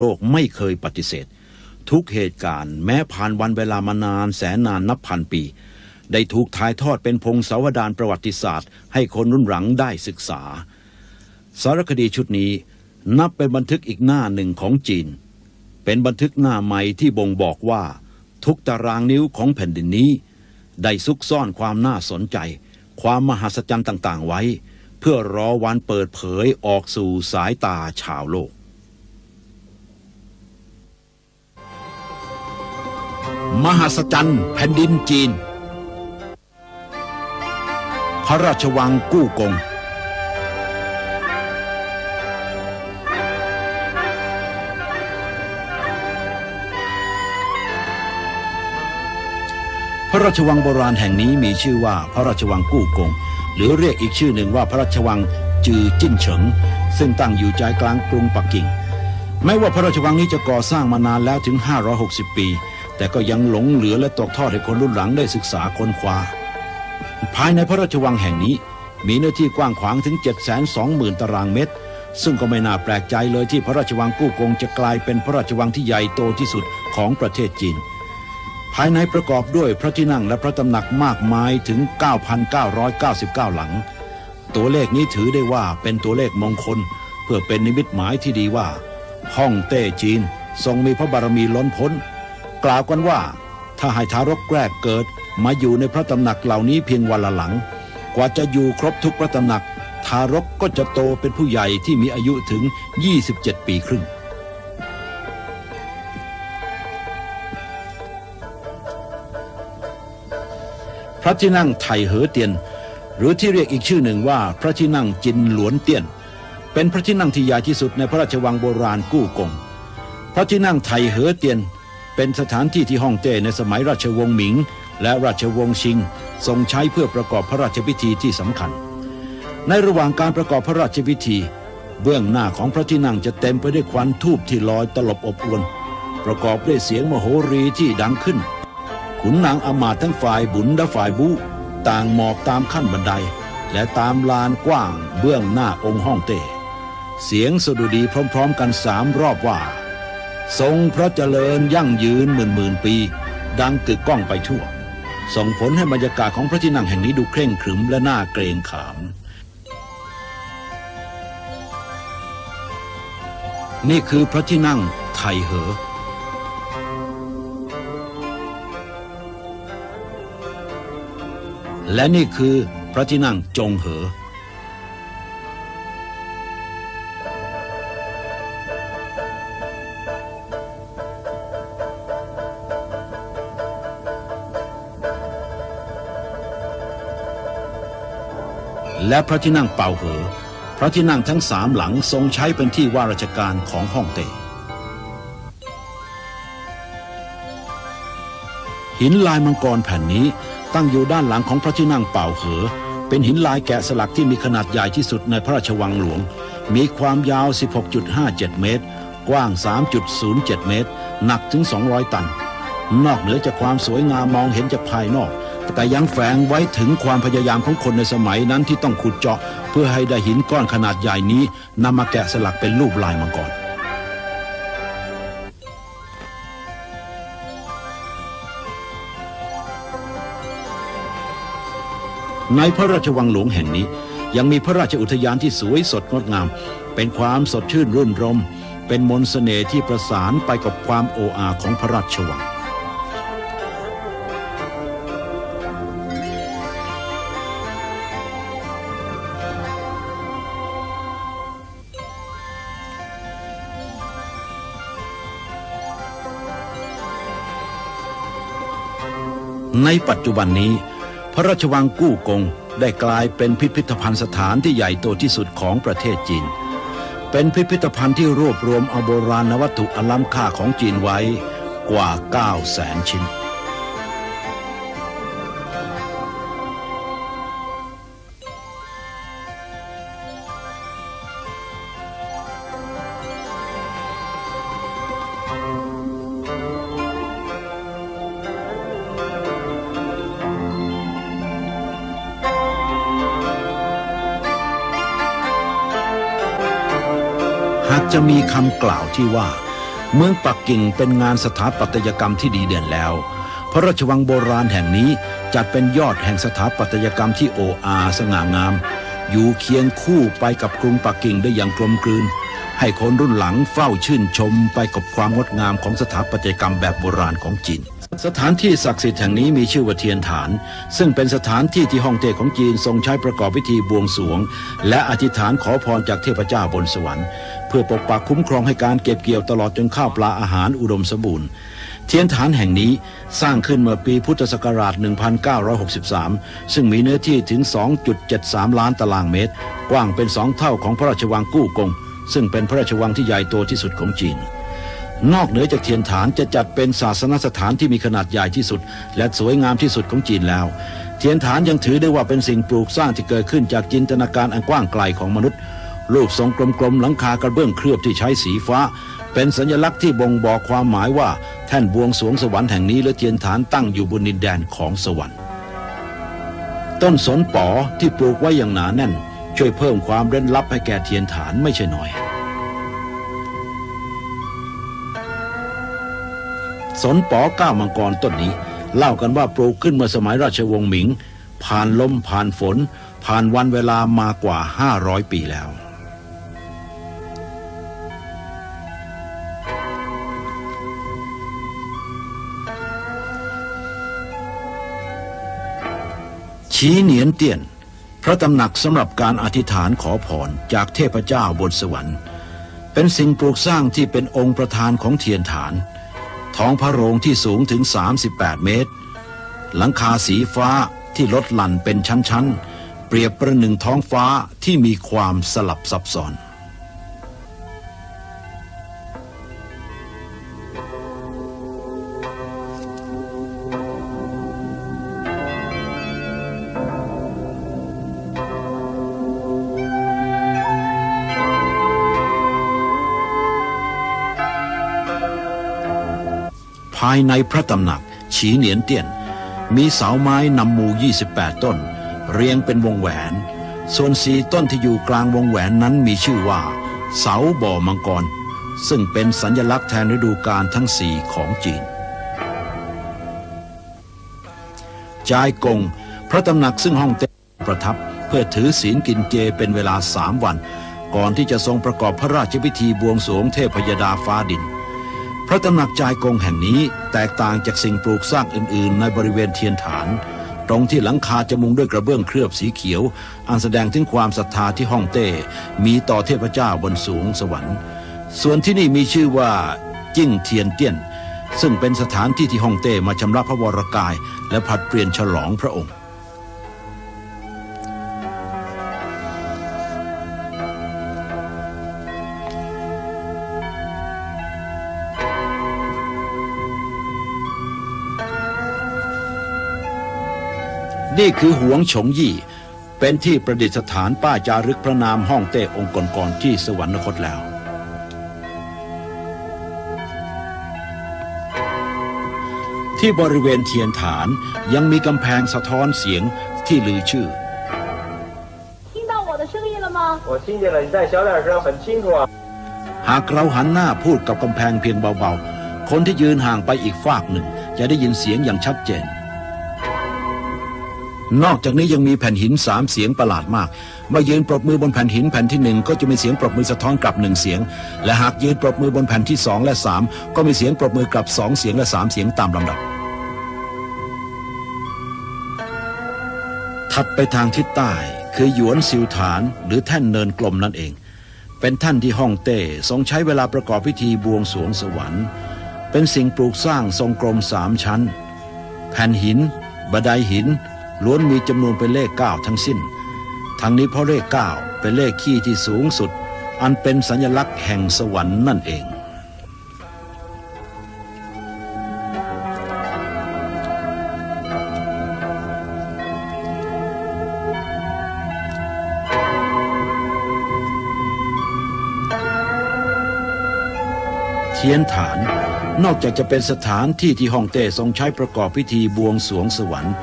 โลกไม่เคยปฏิเสธ ทุกเหตุการณ์แม้ผ่านวันเวลามานานแสนนานนับพันปี ได้ถูกถ่ายทอดเป็นพงศาวดารประวัติศาสตร์ ให้คนรุ่นหลังได้ศึกษา สารคดีชุดนี้นับเป็นบันทึกอีกหน้าหนึ่งของจีน เป็นบันทึกหน้าใหม่ที่บ่งบอกว่า ทุกตารางนิ้วของแผ่นดินนี้ ได้ซุกซ่อนความน่าสนใจ ความมหัศจรรย์ต่างๆไว้ เพื่อรอวันเปิดเผยออกสู่สายตาชาวโลก มหัศจรรย์แผ่นดินจีน พระราชวังกู้กง พระราชวังโบราณแห่งนี้มีชื่อว่าพระราชวังกู้กง หรือเรียกอีกชื่อหนึ่งว่าพระราชวังจือจิ้นเฉิง ซึ่งตั้งอยู่ใจกลางกรุงปักกิ่งแม้ว่าพระราชวังนี้จะก่อสร้างมานานแล้วถึง 560 ปี แต่ก็ยังหลงเหลือและตกทอดให้คนรุ่นหลังได้ศึกษาค้นคว้า ภายในพระราชวังแห่งนี้ มีเนื้อที่กว้างขวางถึง 720,000 ตารางเมตร ซึ่งก็ไม่น่าแปลกใจเลยที่พระราชวังกู้กงจะกลายเป็นพระราชวังที่ใหญ่โตที่สุดของประเทศจีน ภายในประกอบด้วยพระที่นั่งและพระตำหนักมากมายถึง 9,999 หลัง ตัวเลขนี้ถือได้ว่าเป็นตัวเลขมงคล เพื่อเป็นนิมิตหมายที่ดีว่าฮ่องเต้จีน ทรงมีพระบารมีล้นพ้น กล่าวกันว่า ถ้าให้ทารกแรกเกิดมาอยู่ในพระตำหนักเหล่านี้เพียงวันละหลัง กว่าจะอยู่ครบทุกพระตำหนัก ทารกก็จะโตเป็นผู้ใหญ่ที่มีอายุถึง 27 ปีครึ่ง พระที่นั่งไถเหอเตียน หรือที่เรียกอีกชื่อหนึ่งว่าพระที่นั่งจินหลวนเตี้ยน เป็นพระที่นั่งที่ใหญ่ที่สุดในพระราชวังโบราณกู้กงพระที่นั่งไถเหอเตียน เป็นสถานที่ที่ฮ่องเต้ในสมัยราชวงศ์หมิง และราชวงศ์ชิง ทรงใช้เพื่อประกอบพระราชพิธีที่สำคัญ ในระหว่างการประกอบพระราชพิธี เบื้องหน้าของพระที่นั่งจะเต็มไปด้วยควันทูบที่ลอยตลบอบอวน ประกอบด้วยเสียงมโหรีที่ดังขึ้น ขุนนางอมาตทั้งฝ่ายบุญและฝ่ายบูต่างหมอบตามขั้นบันได และตามลานกว้างเบื้องหน้าองค์ห้องเต้เสียงสดุดีพร้อม ๆ กันสามรอบว่า ทรงพระเจริญยั่งยืนหมื่นหมื่นปี ดังกึกก้องไปทั่ว ส่งผลให้บรรยากาศของพระที่นั่งแห่งนี้ดูเคร่งขรึมและน่าเกรงขาม นี่คือพระที่นั่งไทเหอและนี่คือพระที่นั่งจงเหอ และพระที่นั่งเป่าเหอ พระที่นั่งทั้งสามหลังทรงใช้เป็นที่ว่าราชการของฮ่องเต้หินลายมังกรแผ่นนี้ตั้งอยู่ด้านหลังของพระที่นั่งเป่าเหอ เป็นหินลายแกะสลักที่มีขนาดใหญ่ที่สุดในพระราชวังหลวง มีความยาว 16.57 เมตร กว้าง 3.07 เมตร หนักถึง 200 ตัน นอกเหนือจากความสวยงามมองเห็นจากภายนอก แต่ยังแฝงไว้ถึงความพยายามของคนในสมัยนั้นที่ต้องขุดเจาะ เพื่อให้ได้หินก้อนขนาดใหญ่นี้นำมาแกะสลักเป็นรูปลายมังกรในพระราชวังหลวงแห่งนี้ ยังมีพระราชอุทยานที่สวยสดงดงาม เป็นความสดชื่นรื่นรม เป็นมนต์เสน่ห์ที่ประสานไปกับความโออาของพระราชวัง ในปัจจุบันนี้ พระราชวังกู้กงได้กลายเป็นพิพิธภัณฑ์สถานที่ใหญ่โตที่สุดของประเทศจีน เป็นพิพิธภัณฑ์ที่รวบรวมเอาโบราณวัตถุอันล้ำค่าของจีนไว้กว่า9แสนชิ้น จะมีคำกล่าวที่ว่า เมืองปักกิ่งเป็นงานสถาปัตยกรรมที่ดีเด่นแล้ว พระราชวังโบราณแห่งนี้จัดเป็นยอดแห่งสถาปัตยกรรมที่โออาสง่างาม อยู่เคียงคู่ไปกับกรุงปักกิ่งได้อย่างกลมกลืน ให้คนรุ่นหลังเฝ้าชื่นชมไปกับความงดงามของสถาปัตยกรรมแบบโบราณของจีนสถานที่ศักดิ์สิทธิ์แห่งนี้มีชื่อว่าเทียนฐาน ซึ่งเป็นสถานที่ที่ฮ่องเต้ของจีนทรงใช้ประกอบพิธีบวงสรวง และอธิษฐานขอพรจากเทพเจ้าบนสวรรค์ เพื่อปกปักคุ้มครองให้การเก็บเกี่ยวตลอดจนข้าวปลาอาหารอุดมสมบูรณ์ เทียนฐานแห่งนี้สร้างขึ้นเมื่อปีพุทธศักราช 1963 ซึ่งมีเนื้อที่ถึง 2.73 ล้านตารางเมตร กว้างเป็นสองเท่าของพระราชวังกู้กง ซึ่งเป็นพระราชวังที่ใหญ่โตที่สุดของจีนนอกเหนือจากเทียนฐานจะจัดเป็นศาสนสถานที่มีขนาดใหญ่ที่สุด และสวยงามที่สุดของจีนแล้ว เทียนฐานยังถือได้ว่าเป็นสิ่งปลูกสร้างที่เกิดขึ้นจากจินตนาการอันกว้างไกลของมนุษย์ รูปทรงกลมๆหลังคากระเบื้องเคลือบที่ใช้สีฟ้า เป็นสัญลักษณ์ที่บ่งบอกความหมายว่า แท่นบวงสรวงสวรรค์แห่งนี้และเทียนฐานตั้งอยู่บนดินแดนของสวรรค์ ต้นสนป๋อที่ปลูกไว้อย่างหนาแน่น ช่วยเพิ่มความเร้นลับให้แก่เทียนฐานไม่ใช่น้อยสนป๋อก้าวมังกรต้นนี้ เล่ากันว่าปลูกขึ้นเมื่อสมัยราชวงศ์หมิง ผ่านลมผ่านฝน ผ่านวันเวลามากว่า 500 ปีแล้ว ชี้เหนียนเตี้ยน พระตำหนักสำหรับการอธิษฐานขอพรจากเทพเจ้าบนสวรรค์ เป็นสิ่งปลูกสร้างที่เป็นองค์ประธานของเทียนฐาน ท้องพระโรงที่สูงถึง 38 เมตร หลังคาสีฟ้าที่ลดหลั่นเป็นชั้นๆ เปรียบประหนึ่งท้องฟ้าที่มีความสลับซับซ้อนายในพระตำหนัก ฉีเหนียนเตี้ยน มีเสาไม้นำมู่28 ต้น เรียงเป็นวงแหวน ส่วนสีต้นที่อยู่กลางวงแหวนนั้นมีชื่อว่า เสาบ่อมังกร ซึ่งเป็นสัญลักษณ์แทนฤดูกาลทั้งสี่ของจีนจายกง พระตำหนักซึ่งห้องเต้ประทับเพื่อถือศีลกินเจเป็นเวลาสามวัน ก่อนที่จะทรงประกอบพระราชพิธีบวงสรวงเทพยดาฟ้าดิน พระตำหนักจายกงแห่งนี้แตกต่างจากสิ่งปลูกสร้างอื่นๆ ในบริเวณเทียนฐาน ตรงที่หลังคาจะมุงด้วยกระเบื้องเคลือบสีเขียว อันแสดงถึงความศรัทธาที่ฮ่องเต้ มีต่อเทพเจ้าบนสูงสวรรค์ ส่วนที่นี่มีชื่อว่าจิ้งเทียนเตี้ยน ซึ่งเป็นสถานที่ที่ฮ่องเต้มาชำระพระวรกาย และผัดเปลี่ยนฉลองพระองค์ นี่คือหวงฉงยี่ เป็นที่ประดิษฐานป้าจารึกพระนามห้องเต้องค์กรกรที่สวรรคตแล้ว ที่บริเวณเทียนฐานยังมีกำแพงสะท้อนเสียงที่ลือชื่อหากเราหันหน้าพูดกับกำแพงเพียงเบาๆ คนที่ยืนห่างไปอีกฟากหนึ่ง จะได้ยินเสียงอย่างชัดเจน นอกจากนี้ยังมีแผ่นหินสามเสียงประหลาดมากเมื่อยืนปรบมือบนแผ่นหินแผ่นที่หนึ่งก็จะมีเสียงปรบมือสะท้อนกลับหนึ่งเสียง และหากยืนปรบมือบนแผ่นที่สองและสามก็มีเสียงปรบมือกลับสองเสียงและสามเสียงตามลำดับ ถัดไปทางทิศใต้ คือหยวนซิวฐานหรือแท่นเนินกลมนั่นเอง เป็นท่านที่ฮ่องเต้ทรงใช้เวลาประกอบพิธีบวงสรวงสวรรค์ เป็นสิ่งปลูกสร้างทรงกลมสามชั้น แผ่นหินบันไดหิน ล้วนมีจำนวนเป็นเลขเก้าทั้งสิ้น ทั้งนี้เพราะเลขเก้าเป็นเลขขี้ที่สูงสุด อันเป็นสัญลักษณ์แห่งสวรรค์นั่นเองเทียนฐาน นอกจากจะเป็นสถานที่ที่ฮ่องเต้ทรงใช้ประกอบพิธีบวงสรวงสวรรค์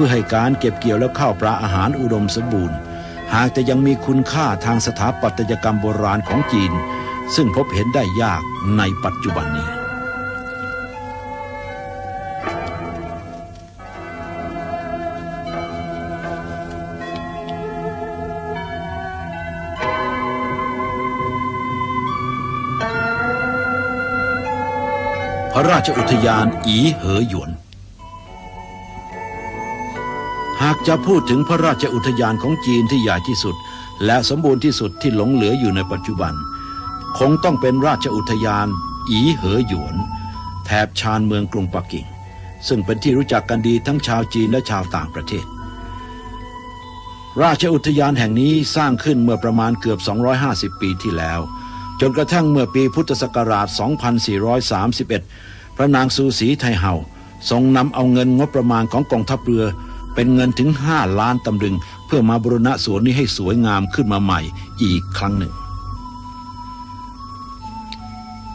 พื่อให้การเก็บเกี่ยวและข้าวปลาอาหารอุดมสมบูรณ์ หากแต่ยังมีคุณค่าทางสถาปัตยกรรมโบราณของจีน ซึ่งพบเห็นได้ยากในปัจจุบันนี้พระราชอุทยานอีเหอหยวน หากจะพูดถึงพระราชอุทยานของจีนที่ใหญ่ที่สุด และสมบูรณ์ที่สุดที่หลงเหลืออยู่ในปัจจุบัน คงต้องเป็นราชอุทยาน อีเหอหยวน แถบชานเมืองกรุงปักกิ่ง ซึ่งเป็นที่รู้จักกันดีทั้งชาวจีนและชาวต่างประเทศ ราชอุทยานแห่งนี้สร้างขึ้นเมื่อประมาณเกือบ 250 ปีที่แล้ว จนกระทั่งเมื่อปีพุทธศักราช 2431 พระนางซูสีไทเฮาทรงนำเอาเงินงบประมาณของกองทัพเรือ เป็นเงินถึง5ล้านตำลึง เพื่อมาบรณะสวนนี้ให้สวยงามขึ้นมาใหม่อีกครั้งหนึ่ง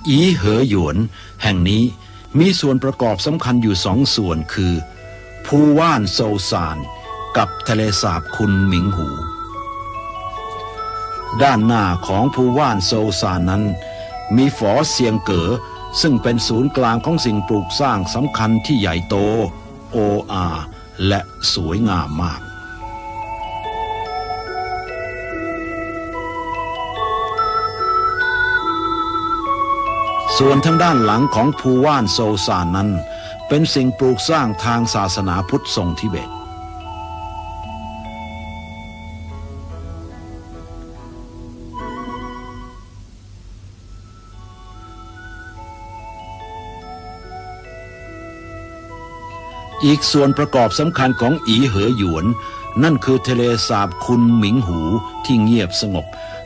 อีเหอหยวน แห่งนี้มีส่วนประกอบสำคัญอยู่สองส่วนคือ ภูว่านโซซาน กับทะเลสาบคุนหมิงหู ด้านหน้าของภูว่านโซซานนั้น มีฝอเซียงเก๋อซึ่งเป็นศูนย์กลางของสิ่งปลูกสร้างสำคัญที่ใหญ่โต โออา และสวยงามมาก ส่วนทางด้านหลังของภูว่านโซซานนั้น เป็นสิ่งปลูกสร้างทางศาสนาพุทธทรงทิเบต อีกส่วนประกอบสำคัญของอีเหอหยวน นั่นคือทะเลสาบคุนหมิงหูที่เงียบสงบ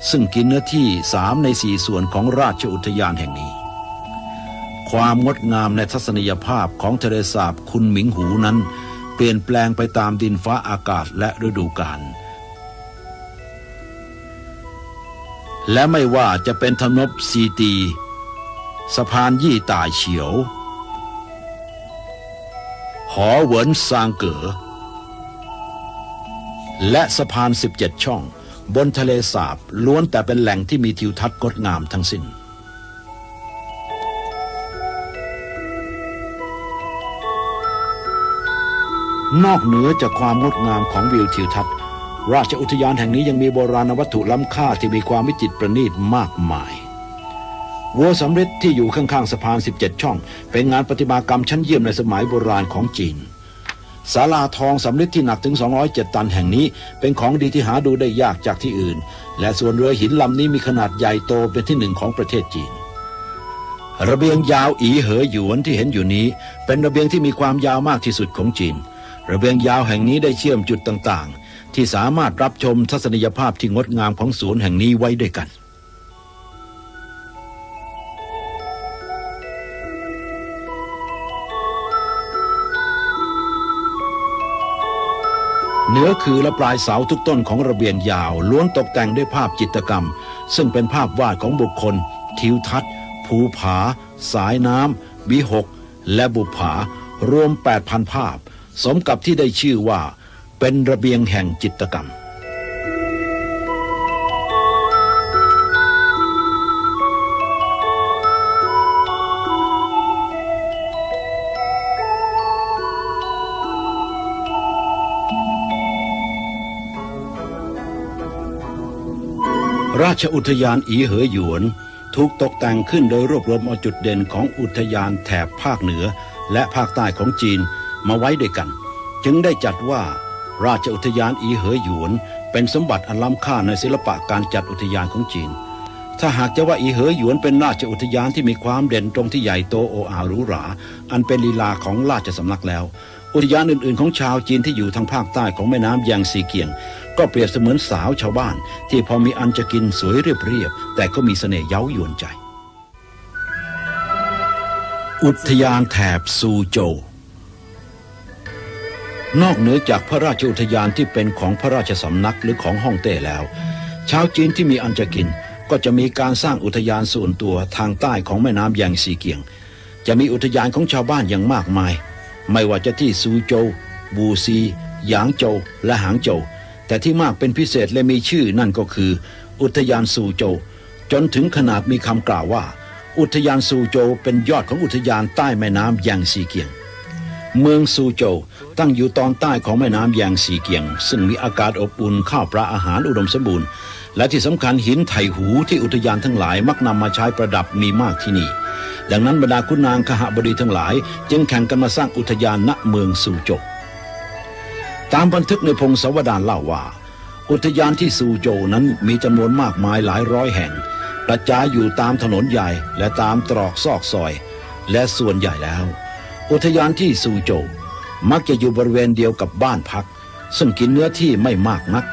ซึ่งกินเนื้อที่สามในสี่ส่วนของราชอุทยานแห่งนี้ ความงดงามในทัศนียภาพของทะเลสาบคุนหมิงหูนั้น เปลี่ยนแปลงไปตามดินฟ้าอากาศและฤดูกาลและไม่ว่าจะเป็นถนนซีตี สะพานยี่ต่ายเฉียว อเหวินซางเก๋อและสะพาน 17 ช่อง บนทะเลสาบล้วนแต่เป็นแหล่งที่มีทิวทัศน์งดงามทั้งสิ้น นอกเหนือจากความงดงามของวิวทิวทัศน์ ราชอุทยานแห่งนี้ยังมีโบราณวัตถุล้ำค่าที่มีความวิจิตรประณีตมากมาย วัวสำริดที่อยู่ข้างๆสะพาน 17 ช่อง เป็นงานประติมากรรมชั้นเยี่ยมในสมัยโบราณของจีนศาลาทองสำริดที่หนักถึง 207 ตันแห่งนี้ เป็นของดีที่หาดูได้ยากจากที่อื่น และส่วนเรือหินลำนี้มีขนาดใหญ่โตเป็นที่หนึ่งของประเทศจีน ระเบียงยาวอีเหอหยวนที่เห็นอยู่นี้ เป็นระเบียงที่มีความยาวมากที่สุดของจีน ระเบียงยาวแห่งนี้ได้เชื่อมจุดต่างๆ ที่สามารถรับชมทัศนียภาพที่งดงามของสวนแห่งนี้ไว้ด้วยกัน เหนือคือและปลายเสาทุกต้นของระเบียงยาวล้วนตกแต่งด้วยภาพจิตรกรรม ซึ่งเป็นภาพวาดของบุคคล ทิวทัศน์ ภูผา สายน้ำวิหก และบุผารวม 8,000 ภาพ สมกับที่ได้ชื่อว่า เป็นระเบียงแห่งจิตรกรรม ชอุทยานอีเหอหยวน ถูกตกแต่งขึ้นโดยรวบรวมเอาจุดเด่นของอุทยานแถบภาคเหนือ และภาคใต้ของจีนมาไว้ด้วยกัน จึงได้จัดว่า ราชอุทยานอีเหอหยวน เป็นสมบัติอันล้ำค่าในศิลปะการจัดอุทยานของจีน ถ้าหากจะว่าอีเหอหยวนเป็นราชอุทยานที่มีความเด่นตรงที่ใหญ่โตโออาหรูหรา อันเป็นลีลาของราชสำนักแล้ว อุทยานอื่นๆ ของชาวจีนที่อยู่ทางภาคใต้ของแม่น้ำแยางซีเกียง ก็เปรียบเสมือนสาวชาวบ้าน ที่พอมีอันจะกินสวยเรียบๆแต่ก็มีเสน่ห์เย้ายวนใจ อุทยานแถบซูโจ นอกเหนือจากพระราชอุทยานที่เป็นของพระราชสำนักหรือของฮ่องเต้แล้ว ชาวจีนที่มีอันจะกินก็จะมีการสร้างอุทยานส่วนตัวทางใต้ของแม่น้ำแยางซีเกียง จะมีอุทยานของชาวบ้านอย่างมากมาย ไม่ว่าจะที่ซูโจวบูซี หยางโจวและหางโจว แต่ที่มากเป็นพิเศษและมีชื่อนั่นก็คือ อุทยานซูโจ จนถึงขนาดมีคำกล่าวว่า อุทยานซูโจเป็นยอดของอุทยานใต้แม่น้ำแยางซีเกียง เมืองซูโจตั้งอยู่ตอนใต้ของแม่น้ำแยางซีเกียง ซึ่งมีอากาศอบอุ่นข้าวปลาอาหารอุดมสมบูรณ์ และที่สำคัญหินไถหูที่อุทยานทั้งหลายมักนำมาใช้ประดับมีมากที่นี่ดังนั้นบรรดาคุณนางขหบดีทั้งหลาย จึงแข่งกันมาสร้างอุทยานณเมืองซูโจ ตามบันทึกในพงศาวดารเล่าว่า อุทยานที่ซูโจนั้นมีจำนวนมากมายหลายร้อยแห่งกระจายอยู่ตามถนนใหญ่และตามตรอกซอกซอย และส่วนใหญ่แล้ว อุทยานที่ซูโจ มักจะอยู่บริเวณเดียวกับบ้านพัก ซึ่งกินเนื้อที่ไม่มากนัก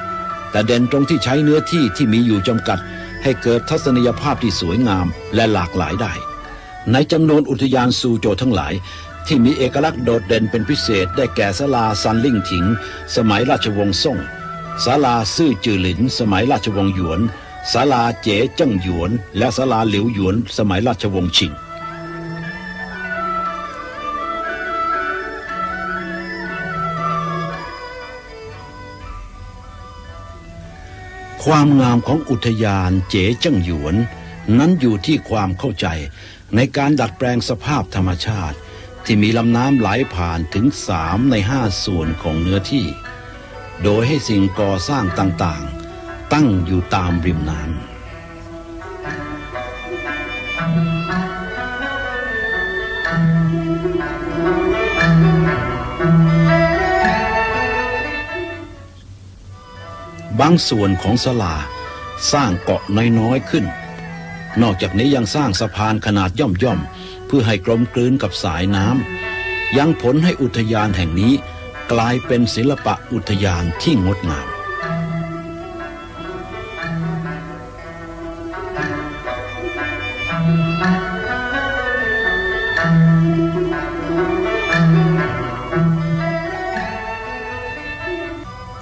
แต่เด่นตรงที่ใช้เนื้อที่ที่มีอยู่จำกัด ให้เกิดทัศนียภาพที่สวยงามและหลากหลายได้ ในจำนวนอุทยานซูโจทั้งหลาย ที่มีเอกลักษณ์โดดเด่นเป็นพิเศษได้แก่ศาลาซันลิ่งถิง สมัยราชวงศ์ซ่งศาลาซื่อจือหลิน สมัยราชวงศ์หยวนศาลาเจ๋เจิ้งหยวน และศาลาหลิวหยวนสมัยราชวงศ์ชิง ความงามของอุทยานเจ๋เจิ้งหยวน นั้นอยู่ที่ความเข้าใจในการดัดแปลงสภาพธรรมชาติ ที่มีลำน้ำไหลผ่านถึงสามในห้าส่วนของเนื้อที่ โดยให้สิ่งก่อสร้างต่างๆ ตั้งอยู่ตามริมน้ำบางส่วนของสลาสร้างเกาะน้อยๆขึ้น นอกจากนี้ยังสร้างสะพานขนาดย่อมๆ พื่อให้กลมกลืนกับสายน้ำยังผลให้อุทยานแห่งนี้กลายเป็นศิลปะอุทยานที่งดงาม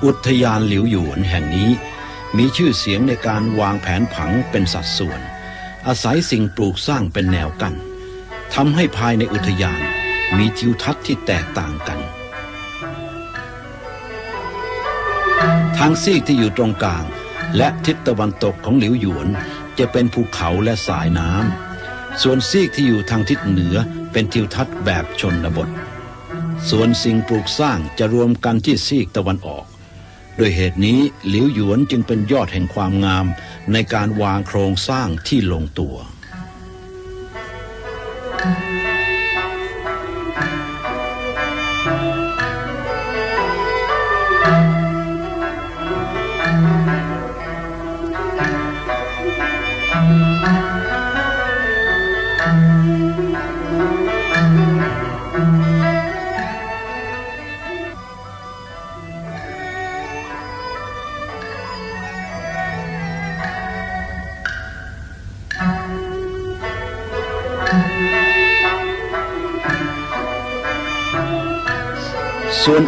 อุทยานหลิวหยวนแห่งนี้มีชื่อเสียงในการวางแผนผังเป็นสัดส่วน อาศัยสิ่งปลูกสร้างเป็นแนวกันน ทำให้ภายในอุทยานมีทิวทัศน์ที่แตกต่างกัน ทางซีกที่อยู่ตรงกลาง และทิศตะวันตกของหลิวหยวนจะเป็นภูเขาและสายน้ำ ส่วนซีกที่อยู่ทางทิศเหนือเป็นทิวทัศน์แบบชนบท ส่วนสิ่งปลูกสร้างจะรวมกันที่ซีกตะวันออก โดยเหตุนี้หลิวหยวนจึงเป็นยอดแห่งความงามในการวางโครงสร้างที่ลงตัว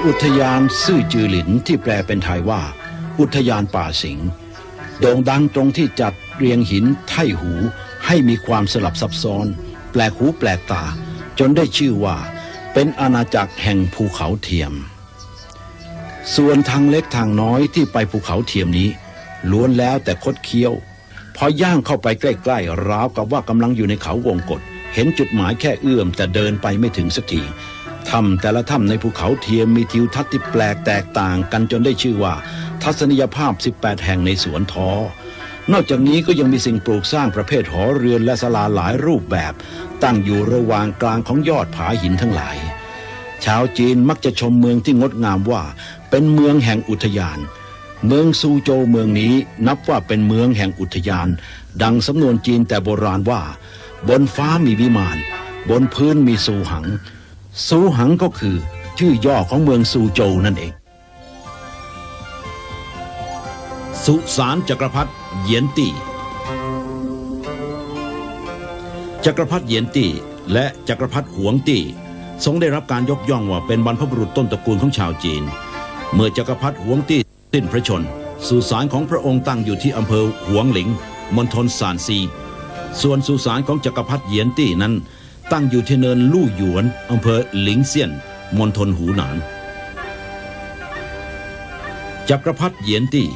อุทยานซื่อจือหลินที่แปลเป็นไทยว่า อุทยานป่าสิงห์โด่งดังตรงที่จัดเรียงหินไท่หูให้มีความสลับซับซ้อน แปลกหูแปลกตา จนได้ชื่อว่า เป็นอาณาจักรแห่งภูเขาเทียม ส่วนทางเล็กทางน้อยที่ไปภูเขาเทียมนี้ ล้วนแล้วแต่คดเคี้ยว พอย่างเข้าไปใกล้ๆราวกับว่ากำลังอยู่ในเขาวงกฏเห็นจุดหมายแค่เอื้อมแต่เดินไปไม่ถึงสักที ถ้ำแต่ละถ้ำในภูเขาเทียมมีทิวทัศน์ที่แปลกแตกต่างกันจนได้ชื่อว่า ทัศนียภาพ 18 แห่งในสวนทอนอกจากนี้ก็ยังมีสิ่งปลูกสร้างประเภทหอเรือนและศาลาหลายรูปแบบ ตั้งอยู่ระหว่างกลางของยอดผาหินทั้งหลาย ชาวจีนมักจะชมเมืองที่งดงามว่า เป็นเมืองแห่งอุทยาน เมืองซูโจวเมืองนี้นับว่าเป็นเมืองแห่งอุทยาน ดังสำนวนจีนแต่โบราณว่า บนฟ้ามีวิมาน บนพื้นมีซูหัง ซูหังก็คือชื่อย่อของเมืองซูโจวนั่นเอง สุสานจักรพรรดิเหยียนตี้จักรพรรดิเหยียนตี้และจักรพรรดิหวงตี้ทรงได้รับการยกย่องว่าเป็นบรรพบุรุษต้นตระกูลของชาวจีน เมื่อจักรพรรดิหวงตี้สิ้นพระชนสุสานของพระองค์ตั้งอยู่ที่อำเภอหวงหลิงมณฑลซานซี ส่วนสุสานของจักรพรรดิเหยียนตี้นั้น ตั้งอยู่ที่เนินลู่หยวนอำเภอหลิงเซียนมณฑลหูหนาน จักรพรรดิเหยียนตี้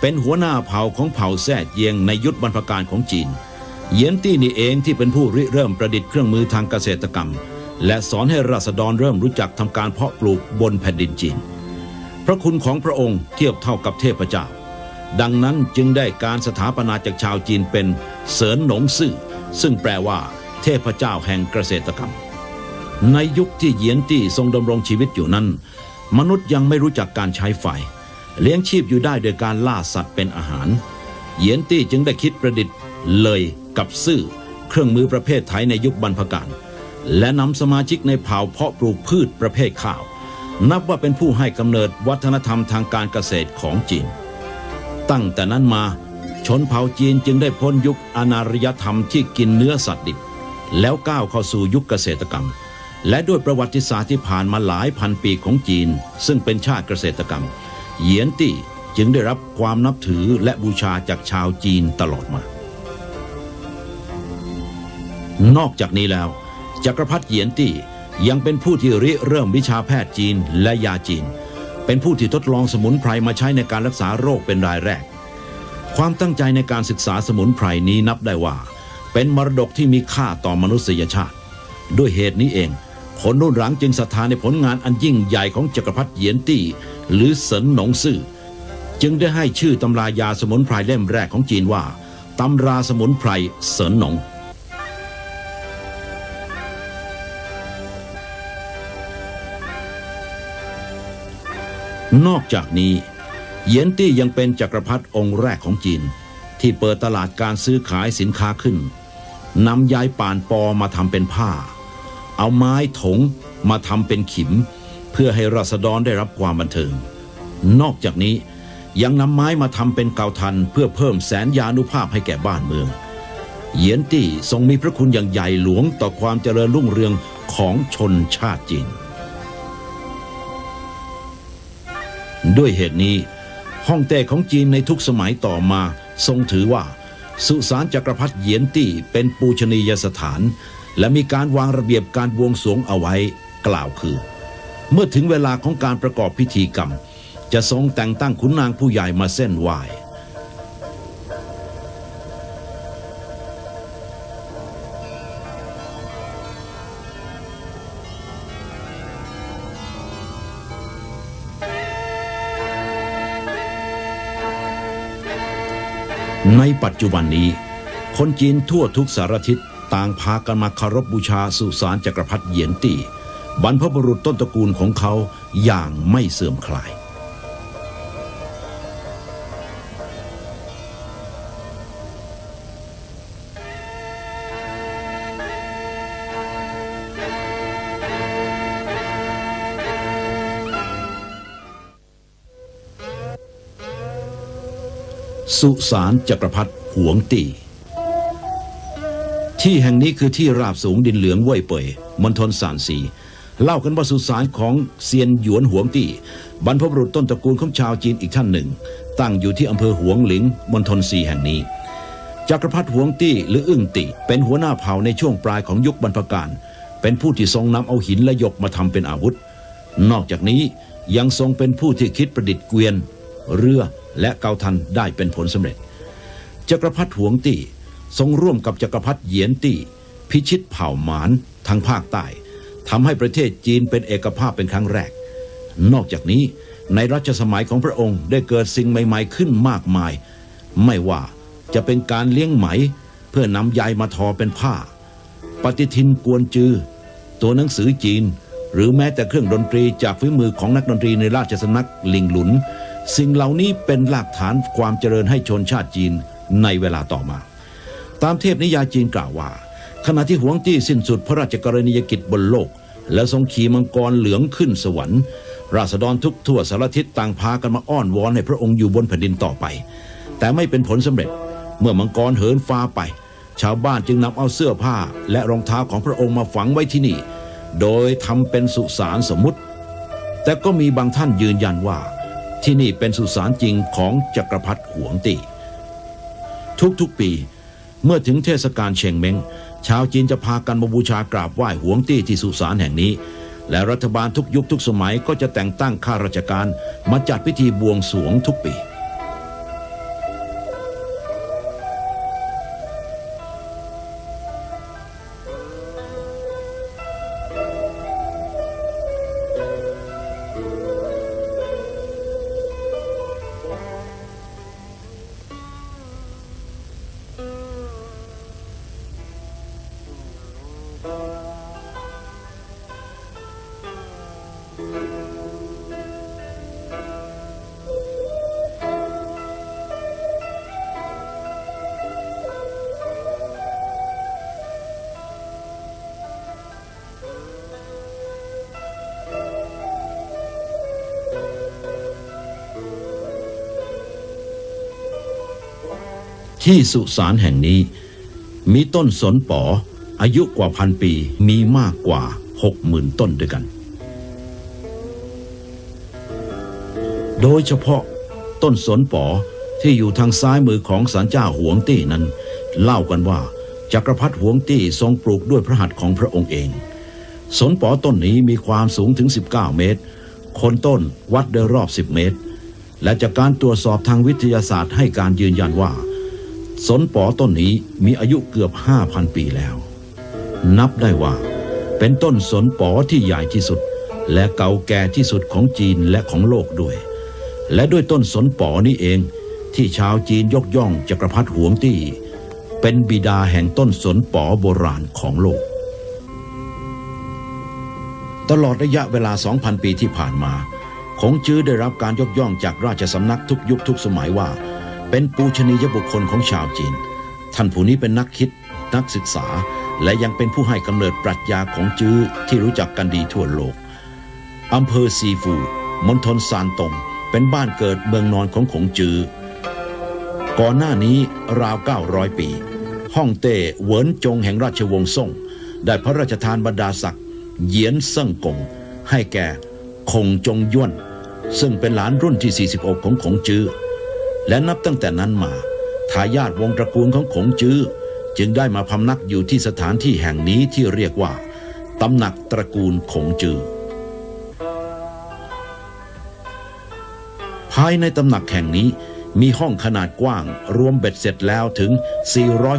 เป็นหัวหน้าเผ่าของเผ่าแซ่เจียงในยุทธบรรพการของจีน เหยียนตี้นี่เองที่เป็นผู้ริเริ่มประดิษฐ์เครื่องมือทางเกษตรกรรม และสอนให้ราษฎรเริ่มรู้จักทำการเพาะปลูกบนแผ่นดินจีน พระคุณของพระองค์เทียบเท่ากับเทพเจ้า ดังนั้นจึงได้การสถาปนาจากชาวจีนเป็นเสรินหนงซื่อซึ่งแปลว่า เทพเจ้าแห่งเกษตรกรรม ในยุคที่เหยียนตี้ทรงดำรงชีวิตอยู่นั้น มนุษย์ยังไม่รู้จักการใช้ไฟ เลี้ยงชีพอยู่ได้โดยการล่าสัตว์เป็นอาหาร เหยียนตี้จึงได้คิดประดิษฐ์เลยกับซื่อเครื่องมือประเภทไทยในยุคบรรพกาลและนำสมาชิกในเผ่าเพาะปลูกพืชประเภทข้าว นับว่าเป็นผู้ให้กำเนิดวัฒนธรรมทางการเกษตรของจีน ตั้งแต่นั้นมาชนเผ่าจีนจึงได้พ้นยุคอนารยธรรมที่กินเนื้อสัตว์ดิบ แล้วก้าวเข้าสู่ยุคเกษตรกรรม และด้วยประวัติศาสตร์ที่ผ่านมาหลายพันปีของจีน ซึ่งเป็นชาติเกษตรกรรม เหยียนตี้จึงได้รับความนับถือและบูชาจากชาวจีนตลอดมา นอกจากนี้แล้ว จักรพรรดิเหยียนตี้ยังเป็นผู้ที่ริเริ่มวิชาแพทย์จีนและยาจีน เป็นผู้ที่ทดลองสมุนไพรมาใช้ในการรักษาโรคเป็นรายแรก ความตั้งใจในการศึกษาสมุนไพรนี้นับได้ว่า เป็นมรดกที่มีค่าต่อมนุษยชาติ ด้วยเหตุนี้เอง คนรุ่นหลังจึงศรัทธาในผลงานอันยิ่งใหญ่ของจักรพรรดิเหยียนตี้ หรือเสินหนงซื่อจึงได้ให้ชื่อตำรายาสมุนไพรเล่มแรกของจีนว่าตำราสมุนไพรเสินหนงนอกจากนี้เหยียนตี้ยังเป็นจักรพรรดิองค์แรกของจีน ที่เปิดตลาดการซื้อขายสินค้าขึ้น นำยายป่านปอมาทำเป็นผ้า เอาไม้ถงมาทำเป็นขิม เพื่อให้ราษฎรได้รับความบันเทิง นอกจากนี้ยังนำไม้มาทำเป็นเกาทันเพื่อเพิ่มแสนยานุภาพให้แก่บ้านเมืองเหยียนตี้ทรงมีพระคุณอย่างใหญ่หลวงต่อความเจริญรุ่งเรืองของชนชาติจีนด้วยเหตุนี้ฮ่องเต้ของจีนในทุกสมัยต่อมาทรงถือว่า สุสานจักรพรรดิเยียนตี้เป็นปูชนียสถาน และมีการวางระเบียบการบวงสรวงเอาไว้กล่าวคือ เมื่อถึงเวลาของการประกอบพิธีกรรม จะทรงแต่งตั้งขุนนางผู้ใหญ่มาเส้นไหว้ ในปัจจุบันนี้ คนจีนทั่วทุกสารทิศต่างพากันมาคารพบูชาสุสานจักรพรรดิเหยียนตีบรรพบุรุษต้นตระกูลของเขาอย่างไม่เสื่อมคลาย สุสานจักรพรรดิหวงตีที่แห่งนี้คือที่ราบสูงดินเหลืองเว่ยเป่ยมณฑลสานซีเล่ากันว่าสุสานของเซียนหยวนหวงตี้บรรพบุรุษต้นตระกูลของชาวจีนอีกท่านหนึ่ง ตั้งอยู่ที่อำเภอหวงหลิงมณฑลซีแห่งนี้ จักรพรรดิหวงตี้หรืออึ้งตีเป็นหัวหน้าเผ่าในช่วงปลายของยุคบรรพกาลเป็นผู้ที่ทรงนำเอาหินและหยกมาทำเป็นอาวุธ นอกจากนี้ยังทรงเป็นผู้ที่คิดประดิษฐ์เกวียน เรือ และเกาทันได้เป็นผลสำเร็จ จักรพรรดิหวงตี้ทรงร่วมกับจักรพรรดิเหยียนตี้พิชิตเผ่าหมานทางภาคใต้ทำให้ประเทศจีนเป็นเอกภาพเป็นครั้งแรก นอกจากนี้ในรัชสมัยของพระองค์ได้เกิดสิ่งใหม่ ๆ ขึ้นมากมาย ไม่ว่าจะเป็นการเลี้ยงไหม เพื่อนำใยมาทอเป็นผ้า ปฏิทินกวนจือ ตัวหนังสือจีน หรือแม้แต่เครื่องดนตรีจากฝีมือของนักดนตรีในราชสำนักลิงหลุน สิ่งเหล่านี้เป็นหลักฐานความเจริญให้ชนชาติจีนในเวลาต่อมา ตามเทพนิยายจีนกล่าวว่า ขณะที่หวงตี้สิ้นสุดพระราชกรณียกิจบนโลก และทรงขี่มังกรเหลืองขึ้นสวรรค์ราษฎรทุกทั่วสารทิศต่างพากันมาอ้อนวอนให้พระองค์อยู่บนแผ่นดินต่อไป แต่ไม่เป็นผลสำเร็จ เมื่อมังกรเหินฟ้าไป ชาวบ้านจึงนำเอาเสื้อผ้าและรองเท้าของพระองค์มาฝังไว้ที่นี่ โดยทำเป็นสุสานสมมติ แต่ก็มีบางท่านยืนยันว่า ที่นี่เป็นสุสานจริงของจักรพรรดิหวงตีทุกๆปีเมื่อถึงเทศกาลเชงเม้งชาวจีนจะพากันมาบูชากราบไหว้หวงตี้ที่สุสานแห่งนี้ และรัฐบาลทุกยุคทุกสมัยก็จะแต่งตั้งข้าราชการมาจัดพิธีบวงสรวงทุกปี ที่สุสานแห่งนี้ มีต้นสนปออายุกว่าพันปีมีมากกว่าหกหมื่นต้นด้วยกัน โดยเฉพาะต้นสนปอที่อยู่ทางซ้ายมือของสันเจ้าหวงตี้นั้น เล่ากันว่าจักรพรรดิหวงตี้ทรงปลูกด้วยพระหัตถ์ของพระองค์เอง สนปอต้นนี้มีความสูงถึง 19 เมตร คนต้นวัดโดยรอบ 10 เมตร และจากการตรวจสอบทางวิทยาศาสตร์ให้การยืนยันว่า สนปอต้นนี้มีอายุเกือบ 5,000 ปีแล้ว นับได้ว่า เป็นต้นสนปอที่ใหญ่ที่สุด และเก่าแก่ที่สุดของจีนและของโลกด้วย และด้วยต้นสนปอนี้เองที่ชาวจีนยกย่องจักรพรรดิหวงตี้เป็นบิดาแห่งต้นสนปอโบราณของโลก ตลอดระยะเวลา 2,000 ปีที่ผ่านมา คงจื้อได้รับการยกย่องจากราชสำนักทุกยุคทุกสมัยว่า เป็นปูชนียบุคคลของชาวจีน ท่านผู้นี้เป็นนักคิด นักศึกษา และยังเป็นผู้ให้กำเนิดปรัชญาของจื้อที่รู้จักกันดีทั่วโลกอำเภอซีฟูมณฑลซานตง เป็นบ้านเกิดเมืองนอนของขงจื้อก่อนหน้านี้ราว 900 ปีฮ่องเต้เหวินจงแห่งราชวงศ์ซ่ง ได้พระราชทานบรรดาศักดิ์เหยียนเซิ่งกง ให้แก่คงจงย้วน ซึ่งเป็นหลานรุ่นที่ 46 ของขงจื้อ และนับตั้งแต่นั้นมาทายาทวงตระกูลของขงจื้อจึงได้มาพำนักอยู่ที่สถานที่แห่งนี้ที่เรียกว่าตำหนักตระกูลขงจือ ภายในตำหนักแห่งนี้มีห้องขนาดกว้างรวมเบ็ดเสร็จแล้วถึง 400